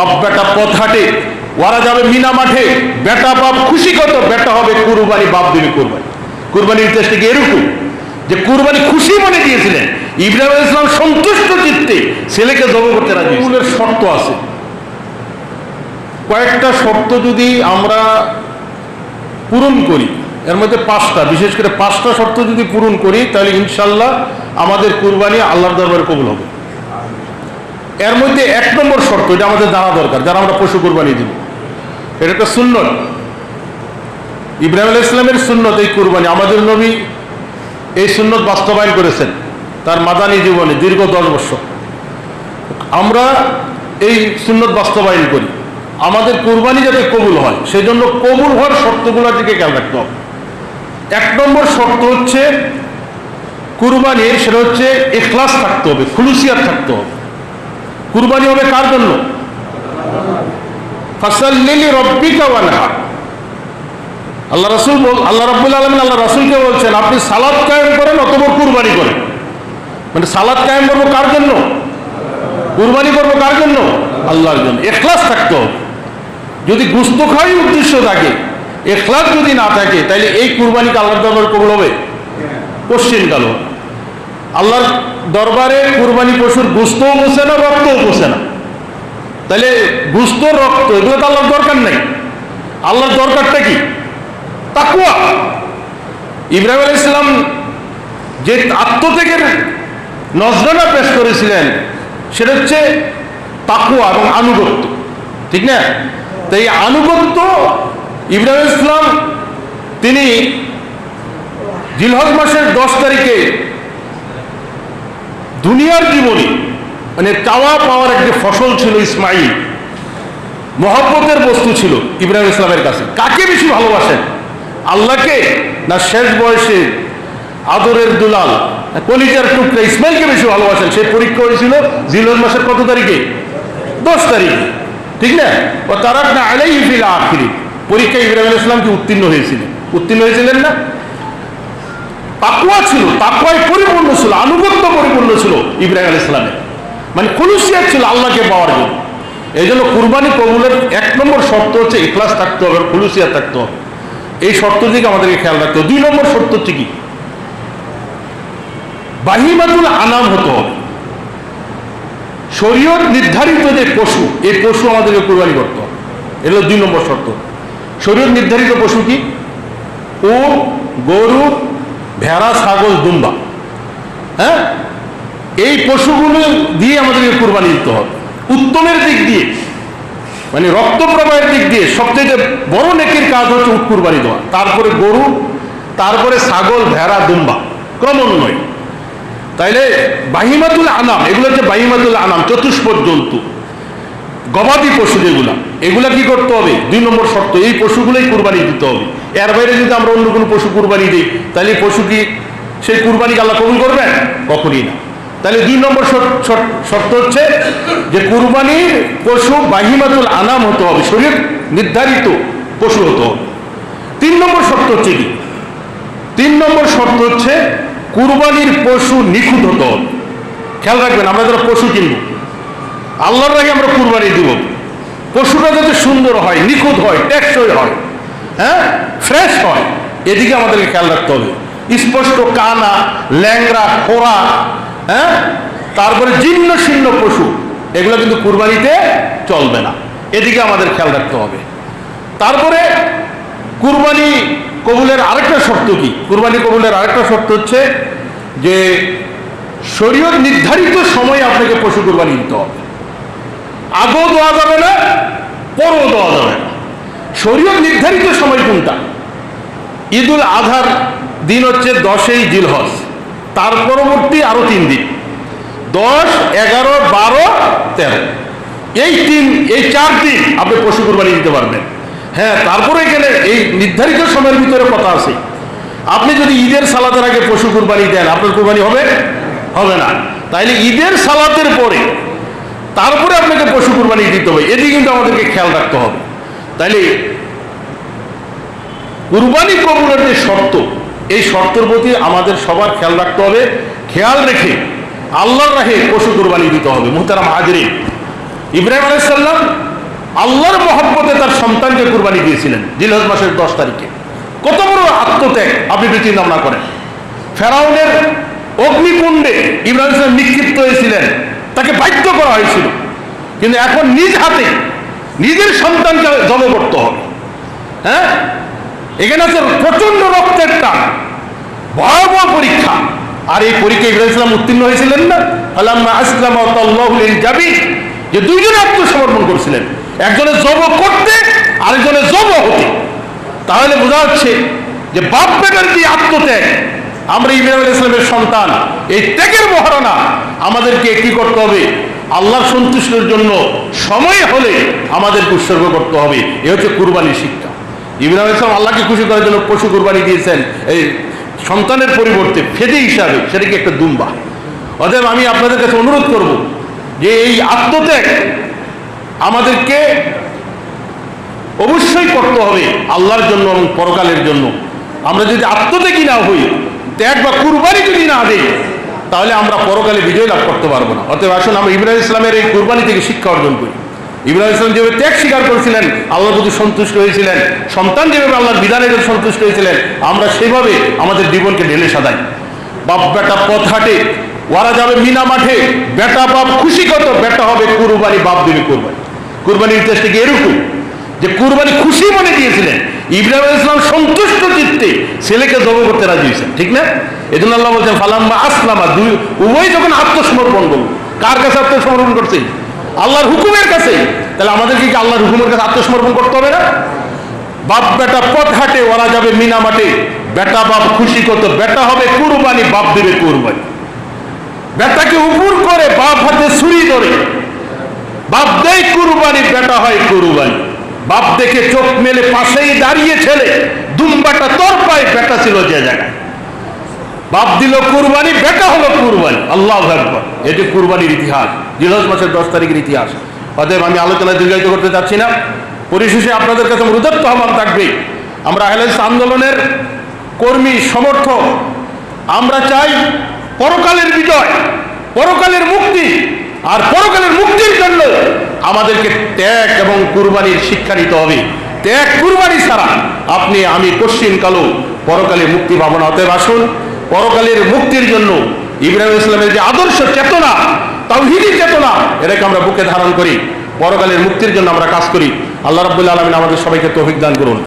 বাপ বেটা পথ হাটে ওরা যাবে মিনা মাঠে, বেটা বাপ খুশি কত, বেটা হবে কুরবানি, বাপ দেবে কুরবানি। কুরবানির ইতিহাসটা কি এরকম? যে কুরবানি খুশি মনে দিয়েছিলেন। ইব্রাহিম ইসলাম সন্তুষ্ট চিত্তে ছেলেকে জব করতে রাজি মূলের শর্ত আছে। কয়েকটা শর্ত যদি আমরা পূরণ করি, এর মধ্যে পাঁচটা, বিশেষ করে পাঁচটা শর্ত যদি পূরণ করি, তাহলে ইনশাল্লাহ আমাদের কুরবানি আল্লাহর দরবারে কবুল হবে। এর মধ্যে এক নম্বর শর্ত এটা আমাদের জানা দরকার, যারা আমরা পশু কুরবানি দিব এটা একটা সুন্নত। ইব্রাহিম ইসলামের সুন্নত এই কুরবানি। আমাদের নবী এই সুন্নত বাস্তবায়ন করেছেন তার মাদানী জীবনে দীর্ঘ দশ বছর। আমরা এই সুন্নত বাস্তবায়ন করি। আমাদের কোরবানি যাতে কবুল হয় সেই জন্য কবুল হওয়ার শর্তগুলোর দিকে খেয়াল রাখতে হবে। এক নম্বর শর্ত হচ্ছে কুরবানির, সেটা হচ্ছে এখলাস থাকতে হবে, খুলুসিয়াত থাকতে হবে। কুরবানি হবে কার জন্য? ফাসাল্লিলি রব্বিকা ওয়ানহার আল্লাহ রাসূল বল আল্লাহ রাব্বুল আলামিন আল্লাহ রাসূলকে বলছেন আপনি সালাদ কায়েম করেন অথবা কুরবানি করেন। মানে সালাদ কায়েম করব কার জন্য? কুরবানি করব কার জন্য? আল্লাহর জন্য। এখলাস থাকতে হবে। যদি গুস্ত খাওয়াই উদ্দেশ্য থাকে এখলাস যদি না থাকে তাহলে এই কুরবানিকে আল্লাহর দরবারে কবুল হবে? পশ্চিম কাল। আল্লাহর দরবারে কুরবানি পশুর গুস্তও বসে না, রক্তও বসে না। তাহলে গুস্ত, রক্ত, এগুলো তো আল্লাহর দরকার নেই। আল্লাহর দরকারটা কি? তাকুয়া ইব্রাহিম আলাইহিস সালাম যে আত্মত্যাগের নজরানা পেশ করেছিলেন, সেটা হচ্ছে তাকুয়া এবং আনুগত্য। ঠিক না? তাই আনুগত্য ইব্রাহিম ইসলাম তিনি জিলহজ মাসের দশ তারিখে দুনিয়ার জীবনে মানে চাওয়া পাওয়ার একটি ফসল ছিল ইসমাইল মহব্বতের বস্তু ছিল ইব্রাহিম ইসলামের কাছে। কাকে বেশি ভালোবাসেন? আল্লাহকে না শেষ বয়সে আদরের দুলাল? কলিজার টুকরা? ইসমাইলকে বেশি ভালোবাসেন? সেই পরীক্ষা হয়েছিল জিলহজ মাসের কত তারিখে? দশ তারিখে। ঠিক না? ও তারাক না আলাই ফিল আখিরি। পরীক্ষা ইব্রাহিম ইসলামকে উত্তীর্ণ হয়েছিলেন। উত্তীর্ণ হয়েছিলেন না? তাকুয়া ছিল তাকুয়ায় পরিপূর্ণ ছিল, আনুগত্য পরিপূর্ণ ছিল ইব্রাহিম আল ইসলামের মানে খুলুসিয়াত ছিল আল্লাহকে পাওয়ার জন্য। এই জন্য কুরবানি কবুলের এক নম্বর শর্ত হচ্ছে ইখলাস থাকতে হবে খুলুসিয়াত থাকতে হবে। এই শর্ত দিকে আমাদেরকে খেয়াল রাখতে হবে। দুই নম্বর শর্ত হচ্ছে কি? বাহিমাতুল আনাম হতে হবে। শরীয়ত নির্ধারিত যে পশু, এই পশু আমাদেরকে কুরবানি করতে হবে। এগুলো দুই নম্বর শর্ত। শরীয়ত নির্ধারিত পশু কি? ও গরু ভেড়া, ছাগল, দুম্বা। হ্যাঁ? এই পশুগুলো দিয়ে আমাদেরকে কুরবানি দিতে হবে। উত্তমের দিক দিয়ে মানে রক্ত প্রবাহের দিক দিয়ে সবচেয়ে বড় নেকির কাজ হচ্ছে কুরবানি দেওয়া। তারপরে গরু, তারপরে ছাগল, ভেড়া, দুম্বা। ক্রমান্বয়। তাইলে বাহিমাতুল আনাম, এগুলো হচ্ছে বাহিমাতুল আনাম চতুষ্পদ জন্তু। গবাদি পশু যেগুলা, এগুলা কি করতে হবে? দুই নম্বর শর্ত, এই পশুগুলোই কুরবানি দিতে হবে। এর বাইরে যদি আমরা অন্য কোনো পশু কুরবানি দিই, তাহলে পশু কি সেই কুরবানিকে আল্লাহ কবুল করবেন? কখনই না। তাহলে দুই নম্বর শর্ত হচ্ছে যে কুরবানির পশু বাহিমাতুল আনাম হতে হবে, শরীর নির্ধারিত পশু হতে হবে। তিন নম্বর শর্ত হচ্ছে কি? তিন নম্বর শর্ত হচ্ছে কুরবানির পশু নিখুঁত হতে হবে। খেয়াল রাখবেন, আমরা যারা পশু কিনবো, আল্লাহর আগে আমরা কুরবানি দিব। পশুটা যাতে সুন্দর হয়, নিখুঁত হয়, টেকসই হয় হ্যাঁ? ফ্রেশ হয়। এদিকে আমাদেরকে খেয়াল রাখতে হবে। স্পষ্ট কানা ল্যাংরা খোরা হ্যাঁ? তারপরে জীর্ণ শীর্ণ পশু, এগুলো কিন্তু কুরবানিতে চলবে না। এদিকে আমাদের খেয়াল রাখতে হবে। তারপরে কুরবানি কবুলের আরেকটা শর্ত কি? কুরবানি কবুলের আরেকটা শর্ত হচ্ছে যে শরীয়ত নির্ধারিত সময়ে আপনাকে পশু কুরবানি দিতে হবে। আগেও দেওয়া যাবে না, পরও দেওয়া যাবে না। শরীয়ত নির্ধারিত সময় কোনটা? ঈদুল আধার দিন হচ্ছে দশই জিলহজ। তার পরবর্তী আরও তিন দিন। দশ, এগারো, বারো, তেরো। এই তিন, এই চার দিন আপনি পশু কুরবানি দিতে পারবেন। হ্যাঁ তারপরে এখানে এই নির্ধারিত সময়ের ভিতরে কথা আছে। আপনি যদি ঈদের সালাতের আগে পশু কুরবানি দেন, আপনার কুরবানি হবে? হবে না। তাইলে ঈদের সালাতের পরে, তারপরে আপনাকে পশু কুরবানি দিতে হবে। এদিকে কিন্তু আমাদেরকে খেয়াল রাখতে হবে। তাইলে কুরবানি কবুলের যে শর্ত, এই শর্তের প্রতি আমাদের সবার খেয়াল রাখতে হবে। খেয়াল রেখে আল্লাহর রাহে পশু কুরবানি দিতে হবে, মুহতারাম হাজরিন। ইব্রাহিম আলাইসাল্লাম আল্লাহর মহব্বতে তার সন্তানকে কুরবানি দিয়েছিলেন, জিলহজ মাসের দশ তারিখে। কত বড় আত্মত্যাগ, আপনি চিন্তা ভাবনা করেন। ফেরাউনের অগ্নিকুণ্ডে ইব্রাহিম নিক্ষিপ্ত হয়েছিলেন, তাকে বাধ্য করা হয়েছিল। কিন্তু এখন নিজ হাতে নিজের সন্তানকে জব করতে হবে। হ্যাঁ? এখানে আছে প্রচণ্ড রক্তের টান। ভয়াবহ পরীক্ষা। আর এই পরীক্ষা ইব্রাহিম ইসলাম উত্তীর্ণ হয়েছিলেন না? আল্লাহ আসলাম যাবি যে দুইজনে আত্মসমর্পণ করছিলেন। একজনের জব করতে, আরেকজনের জব হতে। তাহলে বোঝা যাচ্ছে যে বাপ বেটার যে আত্মত্যাগ? আমরা ইব্রাহিম ইসলামের সন্তান। এই ত্যাগের মহারণা আমাদেরকে কি করতে হবে? আল্লাহর সন্তুষ্টির জন্য সময় হলে আমাদেরকে উৎসর্গ করতে হবে। এ হচ্ছে কুরবানির শিক্ষা। ইব্রাহিম ইসলাম আল্লাহকে খুশি করার জন্য পশু কুরবানি দিয়েছেন। এই সন্তানের পরিবর্তে ফেদে হিসাবে সেটাকে একটা দুম্বা। অতএব আমি আপনাদের কাছে অনুরোধ করব যে এই আত্মত্যাগ আমাদেরকে অবশ্যই করতে হবে আল্লাহর জন্য এবং পরকালের জন্য। আমরা যদি আত্মত্যাগী না হই, ত্যাগ বা কুরবানি যদি না দেই তাহলে আমরা পরকালে বিজয় লাভ করতে পারব না। অতএব আসুন, আমরা ইব্রাহিম ইসলামের এই কুরবানি থেকে শিক্ষা অর্জন করি। ইব্রাহিম ইসলাম যেভাবে ত্যাগ স্বীকার করেছিলেন আল্লাহর প্রতি সন্তুষ্ট হয়েছিলেন, সন্তান যেভাবে আল্লাহর বিধানের সন্তুষ্ট হয়েছিলেন, আমরা সেভাবে আমাদের জীবনকে ঢেলে সাজাই। বাপ বেটা পথ হাটে ওরা যাবে মিনা মাঠে, বেটা বাপ খুশি কত, বেটা হবে কুরবানি, বাপ দেবে কুরবানি। কুরবানির ইতিহাসটা কি এরকম? যে কুরবানি খুশি মনে দিয়েছিলেন ইব্রাহিম ইসলাম সন্তুষ্ট চিত্তে ছেলেকে জব করতে রাজি হয়েছেন ঠিক না? এজন্য আল্লাহ বলছেন, ফালাম্মা আসলামা, দুই, উভয় যখন আত্মসমর্পণ করব কার কাছে আত্মসমর্পণ করছে? আল্লাহর হুকুমের কাছে। তাহলে আমাদেরকে কি আল্লাহর হুকুমের কাছে আত্মসমর্পণ করতে হবে না? বাপ বেটা পথ হাটে ওরা যাবে মিনা মাঠে। বেটা বাপ খুশি কত বেটা হবে কুরবানি, বাপ দেবে কুরবানি। বেটাকে উপর করে বাপ হাতে ছুরি ধরে। বাপ দেয় কুরবানি, বেটা হয় কুরবানি। বাপ দেখে চোখ মেলে পাশেই দাঁড়িয়ে ছেলে। দুম্বাটা তোর পায় বেটা ছিল যে জায়গায়। বাপ দিল, কুরবানি বেটা হলো কুরবানি। আল্লাহ একবার এটি কুরবানির ইতিহাস, জিলহজ মাসের দশ তারিখের ইতিহাস। অতএব আমি আলোচনা দীর্ঘায়িত করতে চাচ্ছি না। পরিশেষে আপনাদের কাছে মৃদত্ব আহ্বান থাকবে, আমরা আহলেস আন্দোলনের কর্মী, সমর্থক। আমরা চাই পরকালের বিজয়, পরকালের মুক্তি, আর পরকালের মুক্তির জন্য আমাদেরকে ত্যাগ এবং কুরবানির শিক্ষা নিতে হবে। ত্যাগ কুরবানি ছাড়া আপনি, আমি পশ্চিম কালো পরকালে মুক্তি ভাবনা হতে আসুন পরকালের মুক্তির জন্য ইব্রাহিম ইসলামের যে আদর্শ চেতনা তাওহিদি চেতনা, এটাকে আমরা বুকে ধারণ করি। পরকালের মুক্তির জন্য আমরা কাজ করি। আল্লাহ রাবুল্লা আলমিন আমাদের সবাইকে তৌফিক দান করুন।